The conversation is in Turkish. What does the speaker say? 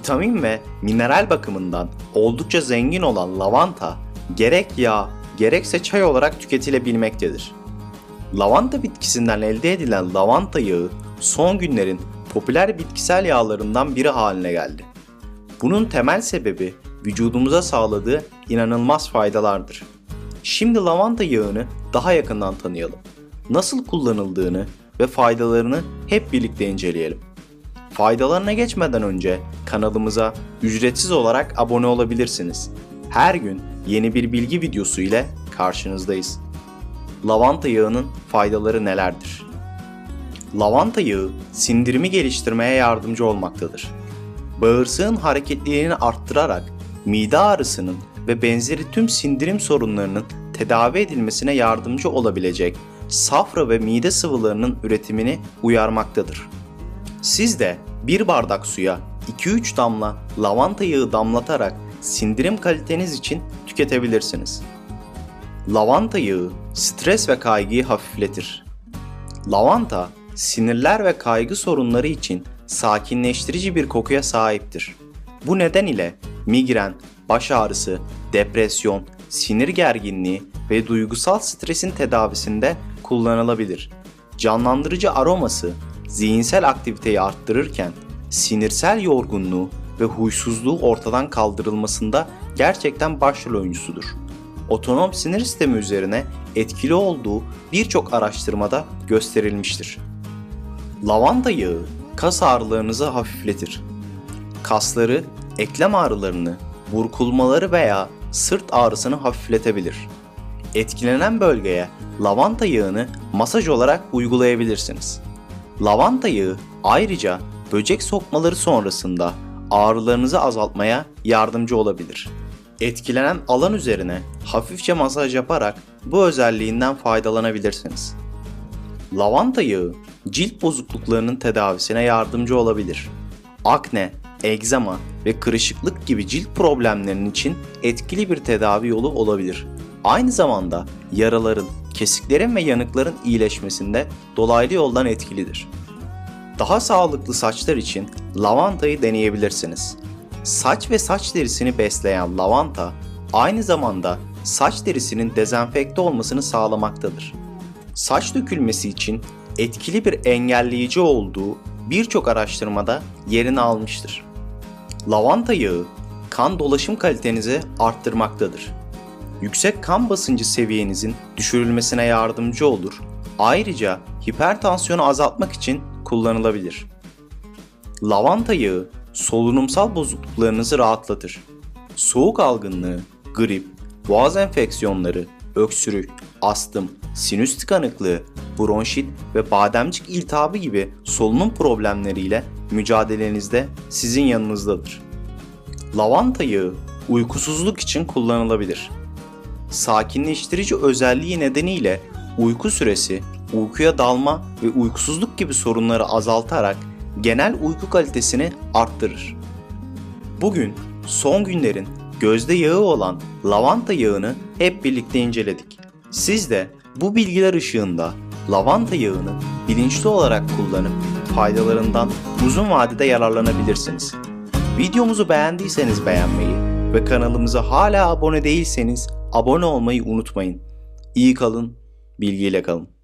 Vitamin ve mineral bakımından oldukça zengin olan lavanta gerek yağ gerekse çay olarak tüketilebilmektedir. Lavanta bitkisinden elde edilen lavanta yağı son günlerin popüler bitkisel yağlarından biri haline geldi. Bunun temel sebebi vücudumuza sağladığı inanılmaz faydalardır. Şimdi lavanta yağını daha yakından tanıyalım. Nasıl kullanıldığını ve faydalarını hep birlikte inceleyelim. Faydalarına geçmeden önce kanalımıza ücretsiz olarak abone olabilirsiniz. Her gün yeni bir bilgi videosu ile karşınızdayız. Lavanta yağının faydaları nelerdir? Lavanta yağı sindirimi geliştirmeye yardımcı olmaktadır. Bağırsağın hareketliliğini arttırarak mide ağrısının ve benzeri tüm sindirim sorunlarının tedavi edilmesine yardımcı olabilecek safra ve mide sıvılarının üretimini uyarmaktadır. Siz de bir bardak suya 2-3 damla lavanta yağı damlatarak sindirim kaliteniz için tüketebilirsiniz. Lavanta yağı stres ve kaygıyı hafifletir. Lavanta sinirler ve kaygı sorunları için sakinleştirici bir kokuya sahiptir. Bu neden ile migren, baş ağrısı, depresyon, sinir gerginliği ve duygusal stresin tedavisinde kullanılabilir. Canlandırıcı aroması zihinsel aktiviteyi arttırırken sinirsel yorgunluğu ve huysuzluğu ortadan kaldırılmasında gerçekten başrol oyuncusudur. Otonom sinir sistemi üzerine etkili olduğu birçok araştırmada gösterilmiştir. Lavanta yağı kas ağrılarınızı hafifletir. Kasları, eklem ağrılarını, burkulmaları veya sırt ağrısını hafifletebilir. Etkilenen bölgeye lavanta yağını masaj olarak uygulayabilirsiniz. Lavanta yağı ayrıca böcek sokmaları sonrasında ağrılarınızı azaltmaya yardımcı olabilir. Etkilenen alan üzerine hafifçe masaj yaparak bu özelliğinden faydalanabilirsiniz. Lavanta yağı cilt bozukluklarının tedavisine yardımcı olabilir. Akne, egzama ve kırışıklık gibi cilt problemlerinin için etkili bir tedavi yolu olabilir. Aynı zamanda yaraların, kesiklerin ve yanıkların iyileşmesinde dolaylı yoldan etkilidir. Daha sağlıklı saçlar için lavantayı deneyebilirsiniz. Saç ve saç derisini besleyen lavanta aynı zamanda saç derisinin dezenfekte olmasını sağlamaktadır. Saç dökülmesi için etkili bir engelleyici olduğu birçok araştırmada yerini almıştır. Lavanta yağı kan dolaşım kalitenizi arttırmaktadır. Yüksek kan basıncı seviyenizin düşürülmesine yardımcı olur. Ayrıca hipertansiyonu azaltmak için kullanılabilir. Lavanta yağı solunumsal bozukluklarınızı rahatlatır. Soğuk algınlığı, grip, boğaz enfeksiyonları, öksürük, astım, sinüs tıkanıklığı, bronşit ve bademcik iltihabı gibi solunum problemleriyle mücadelenizde sizin yanınızdadır. Lavanta yağı uykusuzluk için kullanılabilir. Sakinleştirici özelliği nedeniyle uyku süresi, uykuya dalma ve uykusuzluk gibi sorunları azaltarak genel uyku kalitesini arttırır. Bugün son günlerin gözde yağı olan lavanta yağını hep birlikte inceledik. Siz de bu bilgiler ışığında lavanta yağını bilinçli olarak kullanıp faydalarından uzun vadede yararlanabilirsiniz. Videomuzu beğendiyseniz beğenmeyi ve kanalımıza hala abone değilseniz abone olmayı unutmayın. İyi kalın, bilgiyle kalın.